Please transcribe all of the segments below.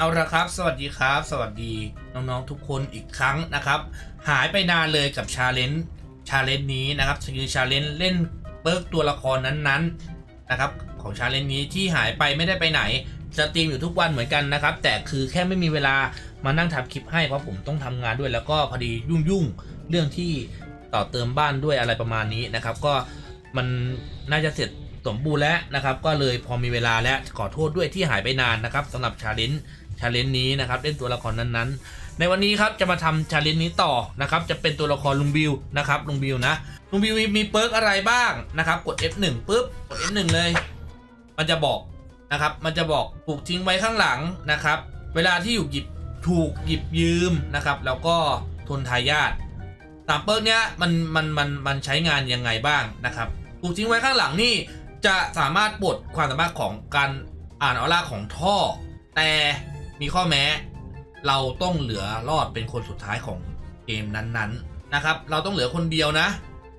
เอาละครับ สวัสดีครับ สวัสดีน้องๆทุกคนอีกครั้งนะครับ หายไปนานเลยกับชาเลนจ์ชาเลนจ์นี้นะครับคือชาเลนจ์เล่นเบิร์กตัวละครนั้นๆนะครับของชาเลนจ์นี้ที่หายไปไม่ได้ไปไหนสตรีมอยู่ทุกวันเหมือนกันนะครับ แต่คือแค่ไม่มีเวลามานั่งทำคลิปให้เพราะผมต้องทำงานด้วยแล้วก็พอดียุ่งๆเรื่องที่ต่อเติมบ้านด้วยอะไรประมาณนี้นะครับ ก็มันน่าจะเสร็จสมบูรณ์แล้วนะครับ ก็เลยพอมีเวลาแล้วขอโทษด้วยที่หายไปนานนะครับสำหรับชาเลนจ์ ชาเลนจ์นี้นะครับเล่นตัวละครนั้นๆ ในวันนี้ครับจะมาทำชาเลนจ์นี้ต่อนะครับจะเป็นตัวละครลุงบิวนะครับลุงบิวนะลุงบิวมีเปิร์กอะไรบ้างนะครับกด F1 ปุ๊บกด F1 เลย มันจะบอกนะครับมันจะบอกถูกทิ้งไว้ข้างหลังนะครับเวลาที่อยู่หยิบถูกหยิบยืมนะครับแล้วก็ทนทายาทสามเปิร์กเนี้ยมันมันมันมันใช้งานยังไงบ้างนะครับถูกทิ้งไว้ข้างหลังนี่จะสามารถปลดความสามารถของการอ่านออร่าของท่อ แต่ มีข้อแม้ เราต้องเหลือรอดเป็นคนสุดท้ายของเกมนั้นๆนะครับ เราต้องเหลือคนเดียวนะ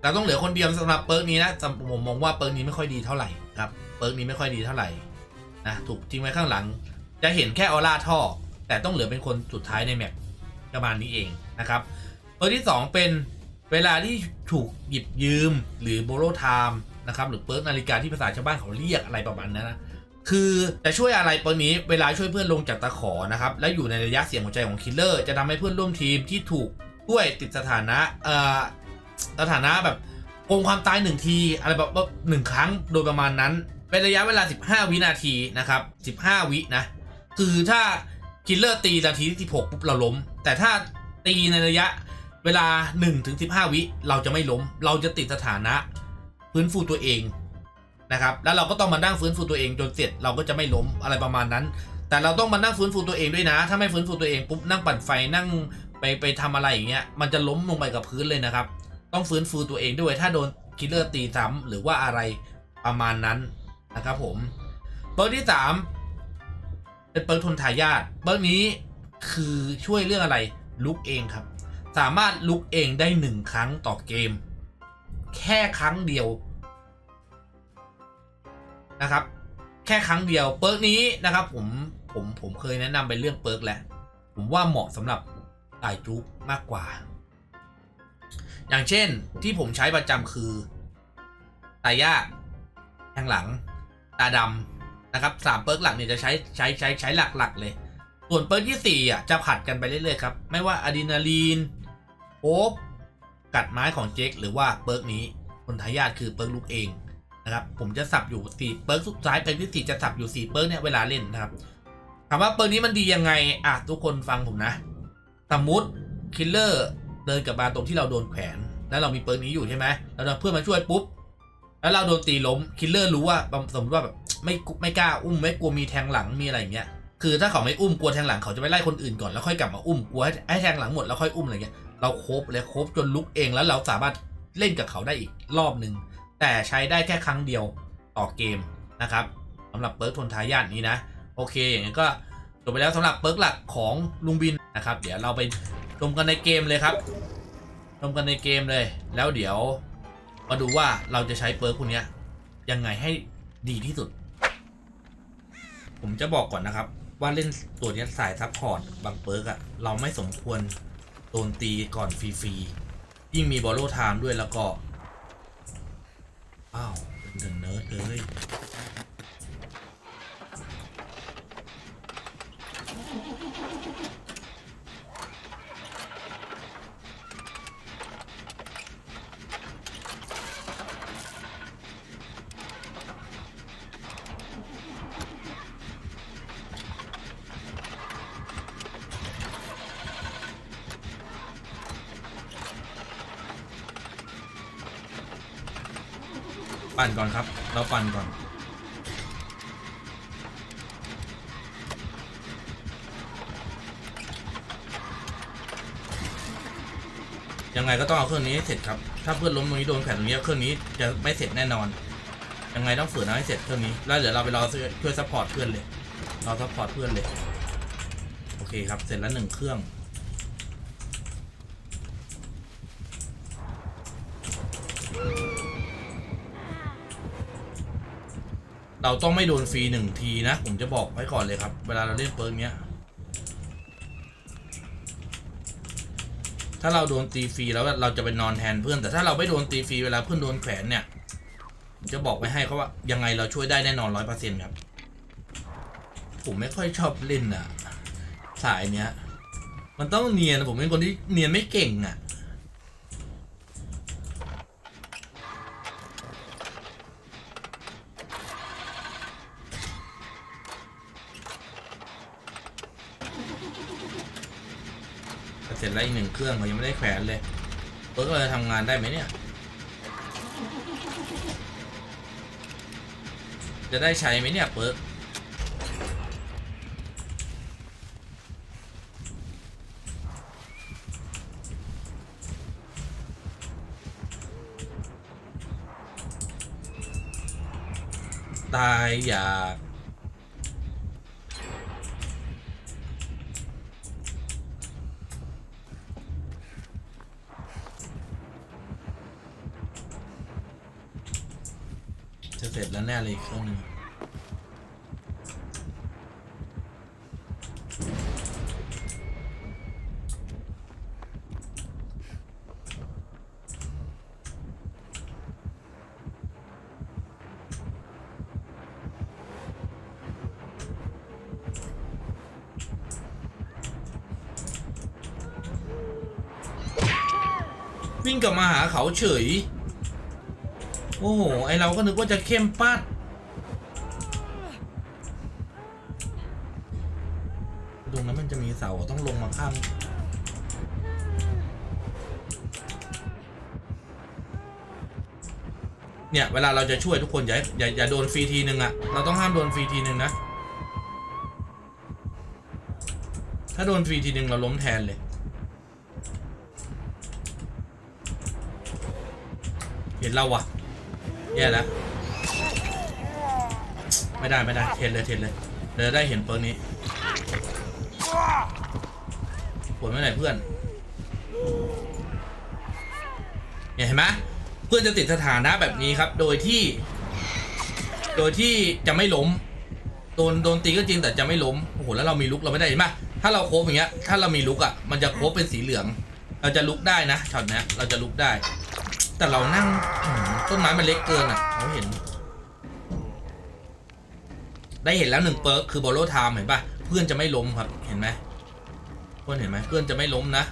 เราต้องเหลือคนเดียวสำหรับเปิร์กนี้นะสำผมมองว่าเปิร์กนี้ไม่ค่อยดีเท่าไหร่ครับเปิร์กนี้ไม่ค่อยดีเท่าไหร่นะถูกทิ้งไว้ข้างหลัง จะเห็นแค่ออร่าท่อ แต่ต้องเหลือเป็นคนสุดท้ายในแมปประมาณนี้เองนะครับเปิร์กที่สองเป็นเวลาที่ถูกหยิบยืมหรือโบโลไทม์นะครับหรือเปิร์กนาฬิกาที่ภาษาชาวบ้านเขาเรียกอะไรประมาณนั้นนะ คือจะช่วยอะไรปิร์นี้เวลาช่วยเพื่อนลงจากตะขอนะครับ และอยู่ในระยะเสียงหัวใจของคิลเลอร์จะทำให้เพื่อนร่วมทีมที่ถูกช่วยติดสถานะเอ่อสถานะแบบโกงความตายหนึ่งที อะไรแบบว่าหนึ่งครั้งโดยประมาณนั้น เป็นระยะเวลา 15 วินาทีนะครับ 15 วินะ คือถ้าคิลเลอร์ตีนาทีที่16ปุ๊บเราล้ม แต่ถ้าตีในระยะเวลา1ถึง15 วิเราจะไม่ล้ม เราจะติดสถานะฟื้นฟูตัวเอง นะครับแล้วเราก็ต้องมานั่งฟื้นฟูตัวเองจนเสร็จเราก็จะไม่ล้มอะไรประมาณนั้น แต่เราต้องมานั่งฟื้นฟูตัวเองด้วยนะ ถ้าไม่ฟื้นฟูตัวเองปุ๊บนั่งปั่นไฟนั่งไปไปทำอะไรอย่างเงี้ยมันจะล้มลงไปกับพื้นเลยนะครับ ต้องฟื้นฟูตัวเองด้วย ถ้าโดนคิลเลอร์ตีซ้ำหรือว่าอะไรประมาณนั้นนะครับผมเปิร์กที่สามเป็นเปิร์กทนทายาทเปิร์กนี้คือช่วยเรื่องอะไรลุกเองครับ สามารถลุกเองได้หนึ่งครั้งต่อเกม แค่ครั้งเดียว นะครับ แค่ครั้งเดียวเปิร์กนี้นะครับ ผมผมผมเคยแนะนำไปเรื่องเปิร์กแล้วผมว่าเหมาะสำหรับสายจุกมากกว่า อย่างเช่นที่ผมใช้ประจำคือตายากแทงหลัง ตาดำนะครับสามเปิร์กหลักเนี่ยจะใช้ใช้ใช้ใช้หลักๆเลย ส่วนเปิร์กที่สี่อะจะผัดกันไปเรื่อยๆครับ ไม่ว่าอะดรีนาลีนโอ๊บกัดไม้ของเจคหรือว่าเปิร์กนี้คนทายาทคือเปิร์กลูกเอง นะครับผมจะสับอยู่สี่เปิร์กสุดท้ายเป็นที่สี่จะสับอยู่สี่เปิร์กเนี่ยเวลาเล่นนะครับถามว่าเปิร์กนี้มันดียังไงอะทุกคนฟังผมนะ สมมติคิลเลอร์เดินกลับมาตรงที่เราโดนแขวน แล้วเรามีเปิร์กนี้อยู่ใช่ไหมแล้วเพื่อนมาช่วยปุ๊บแล้วเราโดนตีล้มคิลเลอร์รู้ว่าสมมติว่าแบบไม่ไม่กล้าอุ้มไม่กลัวมีแทงหลังมีอะไรอย่างเงี้ยคือถ้าเขาไม่อุ้มกลัวแทงหลังเขาจะไปไล่คนอื่นก่อนแล้วค่อยกลับมาอุ้มกลัวให้ให้แทงหลังหมดแล้วค่อยอุ้มอะไรเงี้ยเราโคบเลยโคบจนลุกเองแล้วเราสามารถเล่นกับเขาได้อีกรอบหนึ่ง แต่ใช้ได้แค่ครั้งเดียวต่อเกมนะครับสำหรับเปิร์กทนทายาทนี้นะ โอเค อย่างนี้นก็จบไปแล้วสำหรับเปิร์กหลักของลุงบินนะครับ เดี๋ยวเราไปชมกันในเกมเลยครับชมกันในเกมเลย แล้วเดี๋ยวมาดูว่าเราจะใช้เปิร์กคนนี้ยยังไงให้ดีที่สุด ผมจะบอกก่อนนะครับ ว่าเล่นตัวนี้สายซัพพอร์ตบางเปิร์กอะเราไม่สมควรโดนตีก่อนฟรีๆยิ่งมีบอลโลไทม์ด้วยแล้วก็ อ้าวเป็นถึงเนิร์ดเลย ปั่นก่อนครับ เราปั่นก่อน ยังไงก็ต้องเอาเครื่องนี้ให้เสร็จครับ ถ้าเพื่อนล้มตรงนี้โดนแขนตรงนี้เครื่องนี้จะไม่เสร็จแน่นอน ยังไงต้องฝืนเอาให้เสร็จเครื่องนี้ แล้วเดี๋ยวเราไปรอช่วยซัพพอร์ตเพื่อนเลยรอซัพพอร์ตเพื่อนเลย โอเคครับ เสร็จแล้วหนึ่งเครื่อง เราต้องไม่โดนฟรีหนึ่งทีนะ ผมจะบอกไว้ก่อนเลยครับ เวลาเราเล่นเปิร์เนี้ย ถ้าเราโดนตีฟรีแล้วเราจะเป็นนอนแทนเพื่อน แต่ถ้าเราไม่โดนตีฟรีเวลาเพื่อนโดนแขวนเนี่ยจะบอกไว้ให้เขาว่ายังไงเราช่วยได้แน่นอนร้อยเปอร์เซ็นต์ครับ ผมไม่ค่อยชอบเล่นอะสายเนี้ย มันต้องเนียนผมเป็นคนที่เนียนไม่เก่งอะ เสร็จแล้วอีกหนึ่งเครื่องเรายังไม่ได้แขวนเลยเปิร์กเราจะทำงานได้ไหมเนี่ย จะได้ใช้ไหมเนี่ยเปิร์กตายอยาก เสร็จแล้วแน่เลยเครื่องหนึงวิ่งกลับมาหาเขาเฉย โอ้โห ไอเราก็นึกว่าจะเข้มปัด เนี่ยเวลาเราจะช่วยทุกคนอย่าอย่าอย่าโดนฟรีทีหนึ่งอะเราต้องห้ามโดนฟรีทีหนึ่งนะ ถ้าโดนฟรีทีหนึ่งเราล้มแทนเลยเห็นเราวะแย่แล้วไม่ได้ไม่ได้เทนเลยเทนเลยเดี๋ยวได้เห็นเปิร์นี้ปวดไม่ไหนเพื่อนเห็นไหม เพื่อจะติดสถานะแบบนี้ครับ โดยที่ โดยที่จะไม่ล้ม โดนโดนตีก็จริงแต่จะไม่ล้ม โอ้โห แล้วเรามีลุกเราไม่ได้เห็นไหมถ้าเราโคบอย่างเงี้ย ถ้าเรามีลุกอะ มันจะโคบเป็นสีเหลือง เราจะลุกได้นะช็อตเนี้ย เราจะลุกได้ แต่เรานั่งต้นไม้มันเล็กเกินอะเขาเห็น ได้เห็นแล้วหนึ่งเปิร์กคือโบโลไทม์เห็นป่ะเพื่อนจะไม่ล้มครับ เห็นไหมเพื่อนเห็นไหมเพื่อนจะไม่ล้มนะ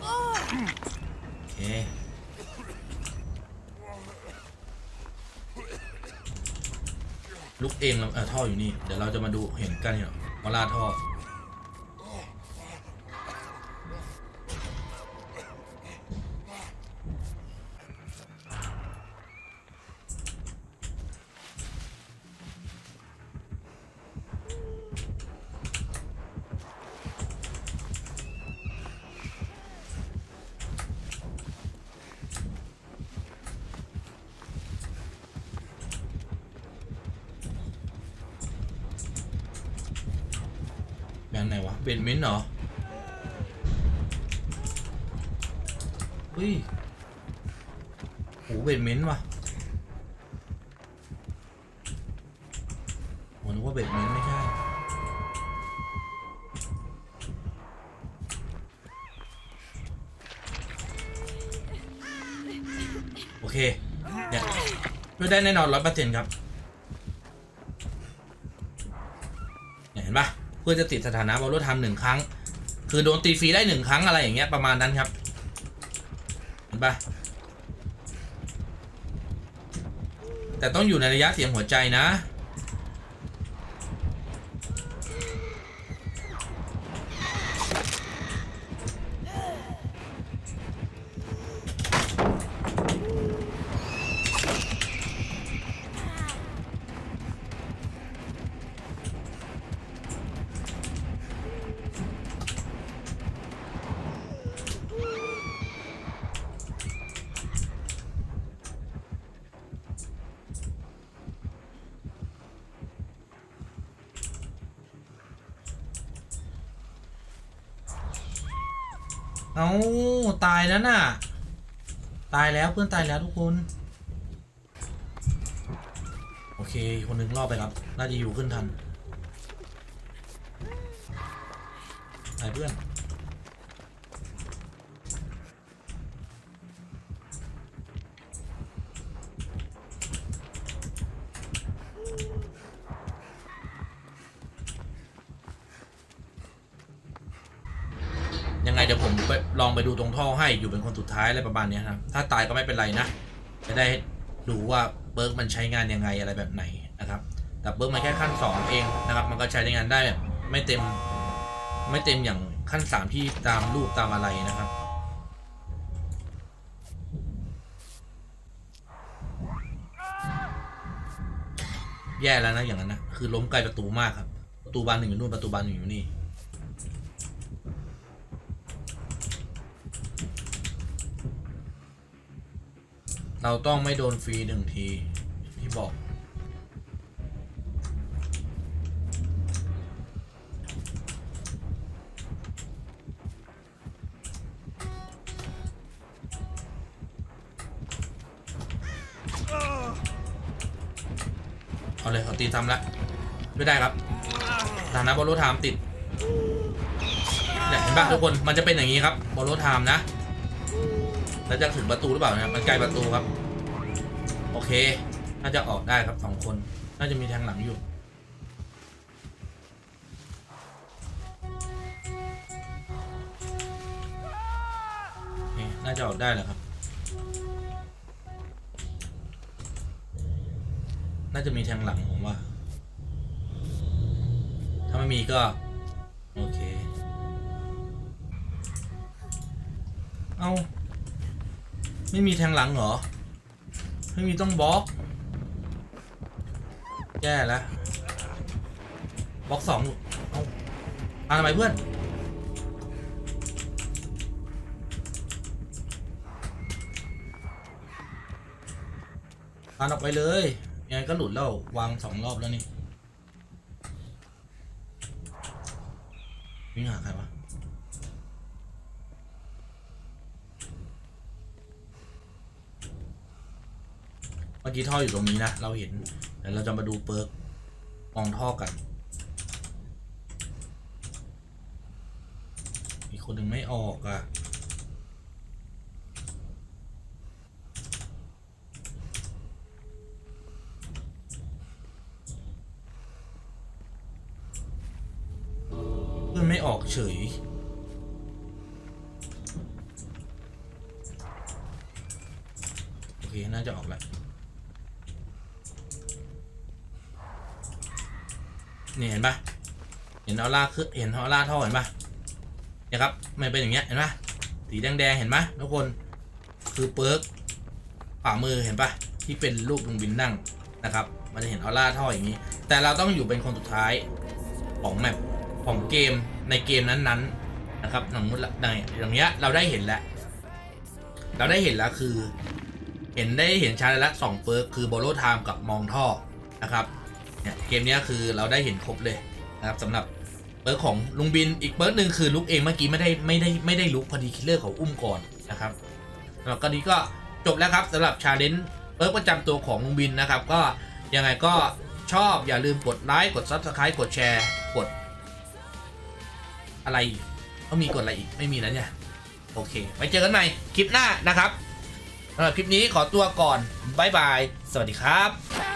โอเค ลุกเองแล้วเออท่ออยู่นี่ เดี๋ยวเราจะมาดูเห็นกันเนี่ยมาลาดท่อ ไหนวะเบนมินเหรอเฮ้ยโหเบนมินว่ะผมนึกว่าเบนมินไม่ใช่โอเคเนี่ยช่วยได้แน่นอนร้อยเปอร์เซ็นต์ครับ เนี่ยเห็นปะเพื่อจะติดสถานะบอลลูนทำหนึ่งครั้ง คือโดนตีฟรีได้หนึ่งครั้งอะไรอย่างเงี้ยประมาณนั้นครับเห็นปะแต่ต้องอยู่ในระยะเสียงหัวใจนะ เอาตายแล้วน่ะ ตายแล้วเพื่อนตายแล้วทุกคน โอเค คนหนึงรอบไปครับ น่าจะอยู่ขึ้นทันไปเพื่อน ไปดูตรงท่อให้อยู่เป็นคนสุดท้ายอะไรประมาณนี้ครับถ้าตายก็ไม่เป็นไรนะ จะได้ดูว่าเบิร์กมันใช้งานยังไงอะไรแบบไหนนะครับ แต่เบิร์กมันแค่ขั้น 2 เองนะครับ มันก็ใช้ในงานได้แบบไม่เต็มไม่เต็มอย่างขั้น 3 ที่ตามรูปตามอะไรนะครับแย่แล้วนะอย่างนั้นนะคือล้มไกลประตูมากครับประตูบานหนึ่งอยู่นู่นประตูบานหนึ่งอยู่นี่ เราต้องไม่โดนฟรีหนึ่งที ที่บอก เอาเลยเขาตีซ้ำละไม่ได้ครับฐานะบอลโลไทม์ติดเนี่ยเห็นปะทุกคนมันจะเป็นอย่างนี้ครับบอลโลไทม์นะ แล้วจะถึงประตูหรือเปล่านะมันไกลประตูครับ โอเค น่าจะออกได้ครับสองคน น่าจะมีแทงหลังอยู่ น่าจะออกได้แหละครับ น่าจะมีแทงหลังผมว่า ถ้าไม่มีก็ โอเค เอาไม่มีแทงหลังเหรอ ไม่มีต้องบล็อก แย่แล้วบล็อกสองเอามาทำไมเพื่อนปานออกไปเลย ยังไงก็หลุดแล้ว วางสองรอบแล้วนี่ วิ่งหาใครวะ มื่อกี้ท่ออยู่ตรงนี้นะ เราเห็นเดี๋ยวเราจะมาดูเปิร์กมองท่อกันอีกคนหนึ่งไม่ออกอะเพื่อนไม่ออกเฉย นี่เห็นปะเห็นออร่าคือเห็นออร่าท่อเห็นปะเนี่ยครับมันเป็นอย่างเงี้ยเห็นปะสีแดงๆเห็นปะทุกคนคือเปิร์กฝ่ามือเห็นปะที่เป็นรูปลุงบินนั่งนะครับ มันจะเห็นออร่าท่ออย่างนี้ แต่เราต้องอยู่เป็นคนสุดท้ายของแมปของเกมในเกมนั้นๆนะครับสมมติละอย่างอย่างเงี้ยเราได้เห็นแล้วเราได้เห็นแล้วคือ เห็นได้เห็นชัดแล้วสองเปิร์กคือโบโลไทม์กับมองท่อนะครับ เนี่ยเกมนี้คือเราได้เห็นครบเลยนะครับสำหรับเปิร์กของลุงบินอีกเปิร์กหนึ่งคือลุกเองเมื่อกี้ไม่ได้ไม่ได้ไม่ได้ลุกพอดีคิลเลอร์เขาอุ้มก่อนนะครับสำหรับก็นี้ก็จบแล้วครับสำหรับชาเลนจ์เปิร์กประจำตัวของลุงบินนะครับ ก็ยังไงก็ชอบอย่าลืมกดไลค์กด Subscribe กดแชร์กด อะไรต้องมีกดอะไรอีกไม่มีแล้วเนี่ยโอเค ไว้เจอกันใหม่คลิปหน้านะครับสำหรับคลิปนี้ขอตัวก่อน บ๊ายบาย สวัสดีครับ